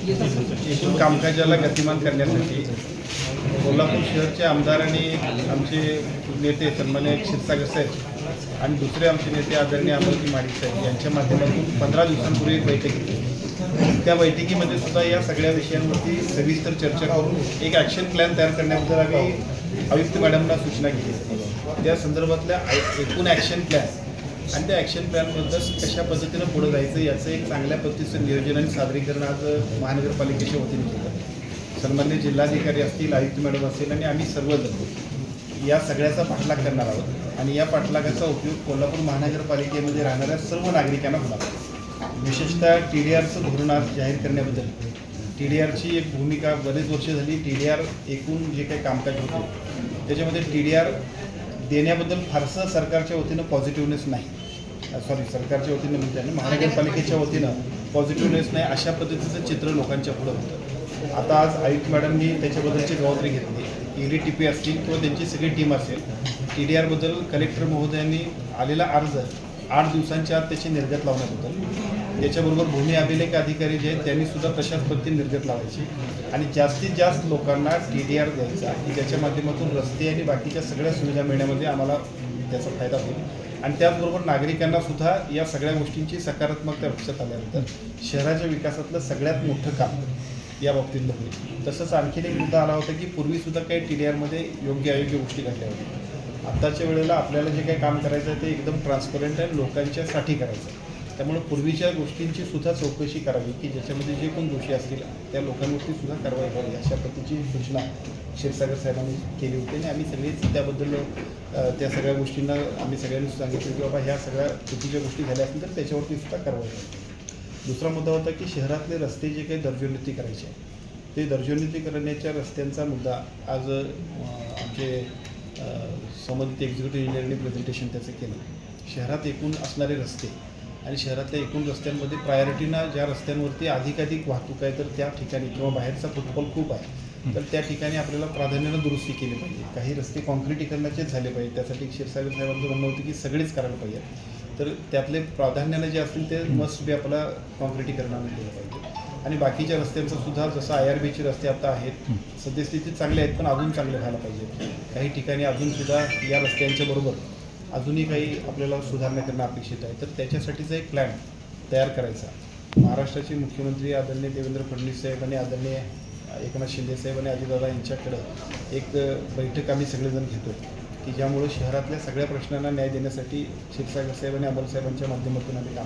एकूण कामकाजाला गतिमान करण्यासाठी कोल्हापूर शहरचे आमदार आणि आमचे नेते सन्मान्य क्षीरसागर साहेब आणि दुसरे आमचे नेते आदरणीय अमरजी माडिक साहेब यांच्या माध्यमातून पंधरा दिवसांपूर्वी एक बैठक घेतली. त्या बैठकीमध्ये सुद्धा या सगळ्या विषयांवरती सविस्तर चर्चा करून एक ॲक्शन प्लॅन तयार करण्याबद्दल आम्ही आयुक्त मॅडमना सूचना केली. त्या संदर्भातल्या एकूण ॲक्शन प्लॅन आणि त्या ॲक्शन प्लॅनबद्दल कशा पद्धतीनं पुढे जायचं याचं एक चांगल्या पद्धतीचं नियोजन आणि सादरीकरण आज महानगरपालिकेच्या वतीने केलं सन्मान्य जिल्हाधिकारी असतील आयुक्त मॅडम असतील आणि आम्ही सर्वजण या सगळ्याचा पाठलाग करणार आहोत. आणि या पाठलागाचा उपयोग कोल्हापूर महानगरपालिकेमध्ये राहणाऱ्या सर्व नागरिकांना होणार विशेषतः टी डी आरचं धोरण आज जाहीर करण्याबद्दल. टी डी आरची एक भूमिका बरेच वर्ष झाली. टी डी आर एकूण जे काही कामकाज होतं त्याच्यामध्ये टी डी आर देण्याबद्दल फारसं सरकारच्या वतीनं पॉझिटिव्हनेस नाही. सॉरी सरकारच्या वतीनं म्हणते आहे महानगरपालिकेच्या वतीनं पॉझिटिव्हनेस नाही अशा पद्धतीचं चित्र लोकांच्या पुढं होतं. आता आज आयुक्त मॅडमनी त्याच्याबद्दलची जबाबदारी घेतली. ई डी टी पी असतील किंवा त्यांची सगळी टीम असेल टी डी आरबद्दल कलेक्टर महोदयांनी आलेला अर्ज आठ दिवसांच्या आत त्याची निर्गत लावण्याबद्दल याच्याबरोबर भूमी अभिलेख अधिकारी जे आहेत त्यांनी सुद्धा तशाच पद्धतीने निर्गत लावायची. आणि जास्तीत जास्त लोकांना टी डी आर द्यायचा की ज्याच्या माध्यमातून रस्ते आणि बाकीच्या सगळ्या सुविधा मिळण्यामध्ये आम्हाला त्याचा फायदा होईल. आणि त्याचबरोबर नागरिकांना सुद्धा या सगळ्या गोष्टींची सकारात्मकता लक्षात आल्यानंतर शहराच्या विकासातलं सगळ्यात मोठं काम या बाबतीतलं होईल तसंच आणखीन एक मुद्दा आला होता की पूर्वीसुद्धा काही टी डी आरमध्ये योग्य अयोग्य गोष्टी घडल्या होत्या. आत्ताच्या वेळेला आपल्याला जे काही काम करायचं आहे ते एकदम ट्रान्सपरंट आहे लोकांच्यासाठी करायचं आहे. त्यामुळे पूर्वीच्या गोष्टींची सुद्धा चौकशी करावी की ज्याच्यामध्ये जे कोण दोषी असतील त्या लोकांवरती सुद्धा कारवाई करावी अशा पद्धतीची सूचना क्षीरसागर साहेबांनी केली होती. आणि आम्ही सगळेच त्याबद्दल त्या सगळ्या गोष्टींना आम्ही सगळ्यांनी सांगितलं की बाबा ह्या सगळ्या चुकीच्या गोष्टी झाल्या असतील तर त्याच्यावरती सुद्धा कारवाई व्हावी. दुसरा मुद्दा होता की शहरातले रस्ते जे काही दर्जोन्नती करायचे ते दर्जोन्नती करण्याच्या रस्त्यांचा मुद्दा आज आमचे संबंधित एक्झिक्युटिव्ह इंजिनिअरने प्रेझेंटेशन त्याचं केलं. शहरात एकूण असणारे रस्ते आणि शहरातल्या एकूण रस्त्यांमध्ये प्रायोरिटीनं ज्या रस्त्यांवरती अधिकाधिक वाहतूक आहे तर त्या ठिकाणी किंवा बाहेरचा फुटफॉल खूप आहे. तर त्या ठिकाणी आपल्याला प्राधान्यानं दुरुस्ती केली पाहिजे. काही रस्ते कॉन्क्रिटीकरणाचेच झाले पाहिजे त्यासाठी क्षीरसागर साहेबांचं म्हणणं होतं की सगळेच करायला पाहिजे तर त्यातले प्राधान्यानं जे असतील ते मस्ट बी आपल्याला कॉन्क्रिटीकरणाने केलं पाहिजे आणि बाकीच्या रस्त्यांचं सुद्धा जसं आय आर बीचे रस्ते आता आहेत सद्यस्थितीत चांगले आहेत पण अजून चांगले व्हायला पाहिजे काही ठिकाणी अजून सुद्धा या रस्त्यांच्या बरोबर अजूनही काही आपल्याला सुधारणा करणं अपेक्षित आहे. तर त्याच्यासाठीचा एक प्लॅन तयार करायचा. महाराष्ट्राचे मुख्यमंत्री आदरणीय देवेंद्र फडणवीस साहेब आणि आदरणीय एकनाथ शिंदे साहेब आणि अजितदादा यांच्याकडं एक बैठक आम्ही सगळेजण घेतो की ज्यामुळे शहरातल्या सगळ्या प्रश्नांना न्याय देण्यासाठी क्षीरसागर साहेब आणि अमोल साहेबांच्या माध्यमातून आम्ही काम